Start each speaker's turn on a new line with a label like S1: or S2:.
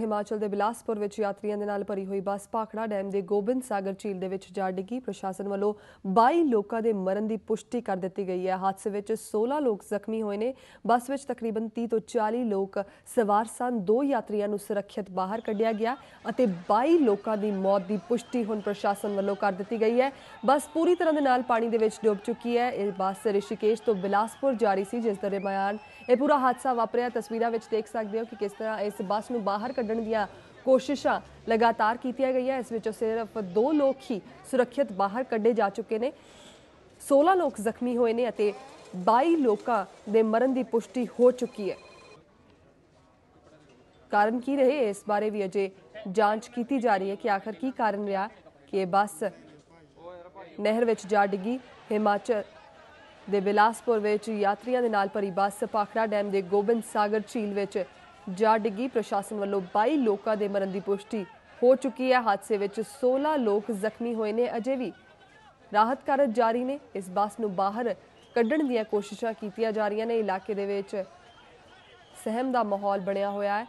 S1: ਹਿਮਾਚਲ ਦੇ ਬਿਲਾਸਪੁਰ ਵਿੱਚ ਯਾਤਰੀਆਂ ਦੇ ਨਾਲ ਭਰੀ ਹੋਈ ਬੱਸ ਭਾਖੜਾ ਡੈਮ ਦੇ ਗੋਬਿੰਦ ਸਾਗਰ ਝੀਲ ਦੇ ਵਿੱਚ ਜਾ ਡਿੱਗੀ। ਪ੍ਰਸ਼ਾਸਨ ਵੱਲੋਂ 22 ਲੋਕਾਂ ਦੇ ਮਰਨ ਦੀ ਪੁਸ਼ਟੀ ਕਰ ਦਿੱਤੀ ਗਈ ਹੈ। ਹਾਦਸੇ ਵਿੱਚ 16 ਲੋਕ ਜ਼ਖਮੀ ਹੋਏ ਨੇ। ਬੱਸ ਵਿੱਚ ਤਕਰੀਬਨ 30 ਤੋਂ 40 ਲੋਕ ਸਵਾਰ ਸਨ। ਦੋ ਯਾਤਰੀਆਂ ਨੂੰ ਸੁਰੱਖਿਅਤ ਬਾਹਰ ਕੱਢਿਆ ਗਿਆ ਅਤੇ 22 ਲੋਕਾਂ ਦੀ ਮੌਤ ਦੀ ਪੁਸ਼ਟੀ ਹੁਣ ਪ੍ਰਸ਼ਾਸਨ ਵੱਲੋਂ ਕਰ ਦਿੱਤੀ ਗਈ ਹੈ। ਬੱਸ ਪੂਰੀ ਤਰ੍ਹਾਂ ਦੇ ਨਾਲ ਪਾਣੀ ਦੇ ਵਿੱਚ ਡੁੱਬ ਚੁੱਕੀ ਹੈ। ਇਹ ਬੱਸ ਰਿਸ਼ੀਕੇਸ਼ ਤੋਂ ਬਿਲਾਸਪੁਰ ਜਾ ਰਹੀ ਸੀ, ਜਿਸ ਦਰਮਿਆਨ ਇਹ ਪੂਰਾ ਹਾਦਸਾ ਵਾਪਰਿਆ। ਤਸਵੀਰਾਂ ਵਿੱਚ ਦੇਖ ਸਕਦੇ ਹੋ ਕਿ ਕਿਸ ਤਰ੍ਹਾਂ ਇਸ ਬੱਸ ਨੂੰ ਬਾਹਰ ਕੱਢ ਕੱਢਣ ਦੀਆਂ ਕੋਸ਼ਿਸ਼ਾਂ ਲਗਾਤਾਰ ਕੀਤੀਆਂ ਗਈਆਂ। ਇਸ ਵਿੱਚੋਂ ਸਿਰਫ ਦੋ ਲੋਕ ਹੀ ਸੁਰੱਖਿਅਤ ਬਾਹਰ ਕੱਢੇ ਜਾ ਚੁੱਕੇ ਨੇ। 16 ਲੋਕ ਜ਼ਖਮੀ ਹੋਏ ਨੇ ਅਤੇ 22 ਲੋਕਾਂ ਦੇ ਮਰਨ ਦੀ ਪੁਸ਼ਟੀ ਹੋ ਚੁੱਕੀ ਹੈ। ਕਾਰਨ ਕੀ ਰਹੇ? ਇਸ ਬਾਰੇ ਵੀ ਅਜੇ ਜਾਂਚ ਕੀਤੀ ਜਾ ਰਹੀ ਹੈ ਕਿ ਆਖਰ ਕੀ ਕਾਰਨ ਰਿਹਾ ਕਿ ਬੱਸ ਨਹਿਰ ਵਿੱਚ ਜਾ ਡਿੱਗੀ। ਹਿਮਾਚਲ ਦੇ ਬਿਲਾਸਪੁਰ ਵਿੱਚ ਯਾਤਰੀਆਂ ਦੇ ਨਾਲ ਭਰੀ ਬੱਸ ਪਾਖੜਾ ਡੈਮ ਦੇ ਗੋਬਿੰਦ ਸਾਗਰ ਝੀਲ ਵਿੱਚ ਜਾ ਡਿੱਗੀ ਪ੍ਰਸ਼ਾਸਨ ਵੱਲੋਂ 22 ਲੋਕਾਂ ਦੇ ਮਰਨ ਦੀ ਪੁਸ਼ਟੀ ਹੋ ਚੁੱਕੀ ਹੈ। ਹਾਦਸੇ ਵਿੱਚ 16 ਲੋਕ ਜ਼ਖਮੀ ਹੋਏ ਨੇ, ਅਜੇ ਵੀ ਰਾਹਤ ਕਾਰਜ ਜਾਰੀ ਨੇ। ਇਸ ਬੱਸ ਨੂੰ ਬਾਹਰ ਕੱਢਣ ਦੀਆਂ ਕੋਸ਼ਿਸ਼ਾਂ ਕੀਤੀਆਂ ਜਾ ਰਹੀਆਂ ਨੇ। ਇਲਾਕੇ ਦੇ ਵਿੱਚ ਸਹਿਮ ਦਾ ਮਾਹੌਲ ਬਣਿਆ ਹੋਇਆ ਹੈ।